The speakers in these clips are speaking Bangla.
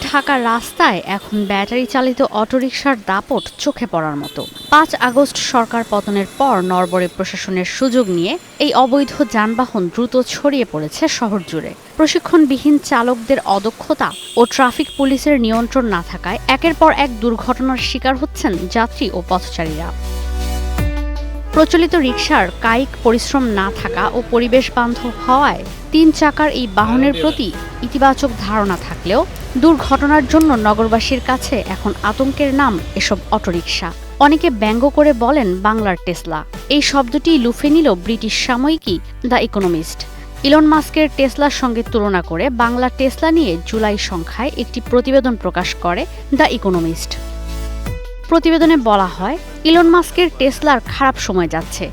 ঢাকার রাস্তায় এখন ব্যাটারি চালিত অটোরিকশার দাপট চোখে পড়ার মতো। পাঁচ আগস্ট সরকার পতনের পর নরবরে প্রশাসনের সুযোগ নিয়ে এই অবৈধ যানবাহন দ্রুত ছড়িয়ে পড়েছে শহর জুড়ে। প্রশিক্ষণবিহীন চালকদের অদক্ষতা ও ট্রাফিক পুলিশের নিয়ন্ত্রণ না থাকায় একের পর এক দুর্ঘটনার শিকার হচ্ছেন যাত্রী ও পথচারীরা। প্রচলিত রিকশার কায়িক পরিশ্রম না থাকা ও পরিবেশ বান্ধব হওয়ায় তিন চাকার এই বাহনের প্রতি ইতিবাচক ধারণা থাকলেও দুর্ঘটনার জন্য নগরবাসীর কাছে এখন আতঙ্কের নাম এসব অটোরিকশা। অনেকে ব্যঙ্গ করে বলেন বাংলার টেসলা। এই শব্দটি লুফে নিল ব্রিটিশ সাময়িকী দ্য ইকোনমিস্ট। ইলন মাস্কের টেসলার সঙ্গে তুলনা করে বাংলা টেসলা নিয়ে জুলাই সংখ্যায় একটি প্রতিবেদন প্রকাশ করে দ্য ইকোনমিস্ট। প্রতিবেদনে বলা হয়, ইলন মাস্কের টেসলার খারাপ সময় যাচ্ছে।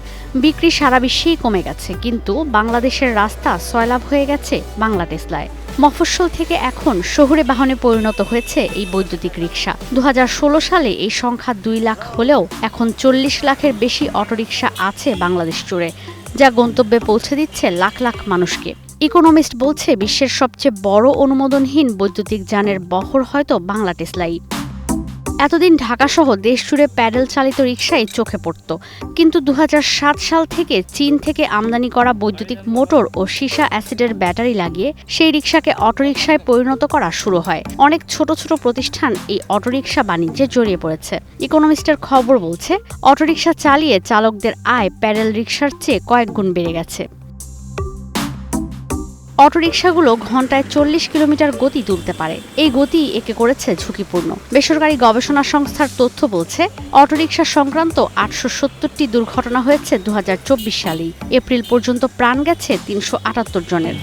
বিক্রি সারা বিশ্বেই কমে গেছে, কিন্তু বাংলাদেশের রাস্তা সয়লাভ হয়ে গেছে বাংলা টেসলায় মফস্বল থেকে এখন শহুরে বাহনে পরিণত হয়েছে এই বৈদ্যুতিক রিক্সা দু হাজার ষোলো সালে এই সংখ্যা দুই লাখ হলেও এখন চল্লিশ লাখের বেশি অটোরিকশা আছে বাংলাদেশ জুড়ে, যা গন্তব্যে পৌঁছে দিচ্ছে লাখ লাখ মানুষকে। ইকোনমিস্ট বলছে, বিশ্বের সবচেয়ে বড় অনুমোদনহীন বৈদ্যুতিক যানের বহর হয়তো বাংলা টেসলাই এতদিন ঢাকাসহ দেশ জুড়ে প্যাডেল চালিত রিকশাই চোখে পড়ত। কিন্তু দু হাজার সাত সাল থেকে চীন থেকে আমদানি করা বৈদ্যুতিক মোটর ও সীসা অ্যাসিডের ব্যাটারি লাগিয়ে সেই রিকশাকে অটোরিকশায় পরিণত করা শুরু হয়। অনেক ছোট ছোট প্রতিষ্ঠান এই অটোরিকশা বাণিজ্যে জড়িয়ে পড়েছে। ইকোনমিস্টের খবর বলছে, অটোরিকশা চালিয়ে চালকদের আয় প্যাডেল রিকশার চেয়ে কয়েক গুণ বেড়ে গেছে। অটোরিকশাগুলো ঘন্টায় চল্লিশ কিলোমিটার গতি তুলতে পারে। এই গতি একে করেছে ঝুঁকিপূর্ণ। বেসরকারি গবেষণা সংস্থার তথ্য বলছে, অটোরিকশা সংক্রান্ত আটশো সত্তরটি দুর্ঘটনা হয়েছে দু হাজার চব্বিশ সালেই। এপ্রিল পর্যন্ত প্রাণ গেছে তিনশো আটাত্তর জনের।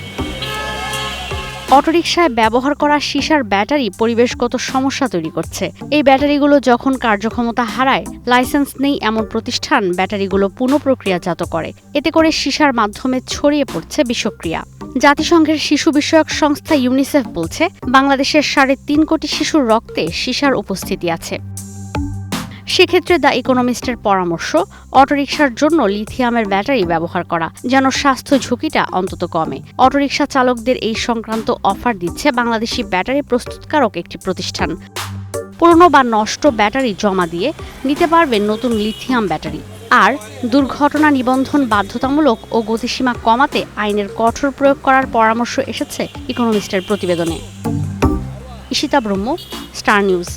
অটোরিকশায় ব্যবহার করা সীসার ব্যাটারি পরিবেশগত সমস্যা তৈরি করছে। এই ব্যাটারিগুলো যখন কার্যক্ষমতা হারায়, লাইসেন্স নেই এমন প্রতিষ্ঠান ব্যাটারিগুলো পুনঃপ্রক্রিয়াজাত করে। এতে করে সীসার মাধ্যমে ছড়িয়ে পড়ছে বিষক্রিয়া। জাতিসংঘের শিশু বিষয়ক সংস্থা ইউনিসেফ বলছে, বাংলাদেশের সাড়ে তিন কোটি শিশুর রক্তে সীসার উপস্থিতি আছে। সেক্ষেত্রে দ্য ইকোনমিস্টের পরামর্শ, অটোরিকশার জন্য লিথিয়ামের ব্যাটারি ব্যবহার করা, যেন স্বাস্থ্য ঝুঁকিটা অন্তত কমে। অটোরিকশা চালকদের এই সংক্রান্ত অফার দিচ্ছে বাংলাদেশি ব্যাটারি প্রস্তুতকারক একটি প্রতিষ্ঠান। পুরনো বা নষ্ট ব্যাটারি জমা দিয়ে নিতে পারবেন নতুন লিথিয়াম ব্যাটারি। আর দুর্ঘটনা নিবন্ধন বাধ্যতামূলক ও গতিসীমা কমাতে আইনের কঠোর প্রয়োগ করার পরামর্শ এসেছে ইকোনমিস্টের প্রতিবেদনে। ইশিতা ব্রহ্ম, স্টার নিউজ।